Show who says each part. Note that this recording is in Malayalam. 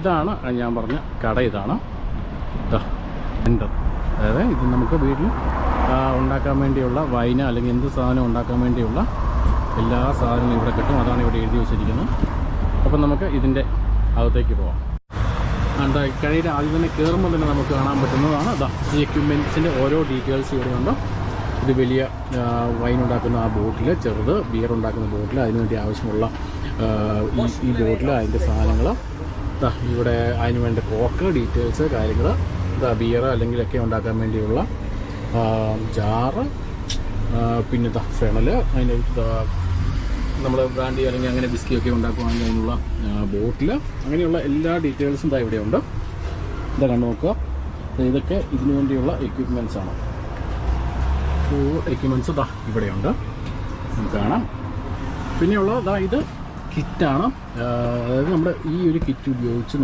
Speaker 1: ഇതാണ് ഞാൻ പറഞ്ഞ കട ഇതാണ്. എന്റർ അതായത് ഇത് നമുക്ക് വീട്ടിൽ ഉണ്ടാക്കാൻ വേണ്ടിയുള്ള വൈന അല്ലെങ്കിൽ എന്ത് സാധനം ഉണ്ടാക്കാൻ വേണ്ടിയുള്ള എല്ലാ സാധനങ്ങളും ഇവിടെ കിട്ടും. അതാണ് ഇവിടെ എഴുതി വെച്ചിരിക്കുന്നത്. അപ്പം നമുക്ക് ഇതിന്റെ അകത്തേക്ക് പോവാം. എന്താ കടയിൽ ആദ്യം തന്നെ കയറുമ്പോൾ തന്നെ നമുക്ക് കാണാൻ പറ്റുന്നതാണ്. അതാ ഈ എക്യുപ്മെന്റ്സിന്റെ ഓരോ ഡീറ്റെയിൽസ് ഇവിടെയുണ്ട് ഇത് വലിയ വൈൻ ഉണ്ടാക്കുന്ന ആ ബോട്ടിൽ ചെറുത് ബിയർ ഉണ്ടാക്കുന്ന ബോട്ടിൽ അതിനുവേണ്ടി ആവശ്യമുള്ള ഈ ബോട്ടിൽ അതിന്റെ സാധനങ്ങൾ ഇവിടെ അതിന് വേണ്ട കോക്ക് ഡീറ്റെയിൽസ് കാര്യങ്ങൾ ഇതാ ബിയർ അല്ലെങ്കിലൊക്കെ ഉണ്ടാക്കാൻ വേണ്ടിയുള്ള ജാറ് പിന്നെ ഇതാ ഫെണൽ അതിന് നമ്മൾ ബ്രാൻഡി അല്ലെങ്കിൽ അങ്ങനെ ബിസ്ക്കിയൊക്കെ ഒക്കെ അതിനുള്ള ബോട്ടിൽ അങ്ങനെയുള്ള എല്ലാ ഡീറ്റെയിൽസും ഇതാ ഇവിടെയുണ്ട് ഇതാ കണ്ടു നോക്കുക. ഇതൊക്കെ ഇതിനു വേണ്ടിയുള്ള എക്യുപ്മെന്റ്സ് ആണ്. എക്യുപ്മെന്റ്സ് ഇതാ ഇവിടെയുണ്ട് നമുക്ക് കാണാം. പിന്നെയുള്ള ഇതാ ഇത് കിറ്റാണ് അതായത് നമ്മുടെ ഈ ഒരു കിറ്റ് ഉപയോഗിച്ച്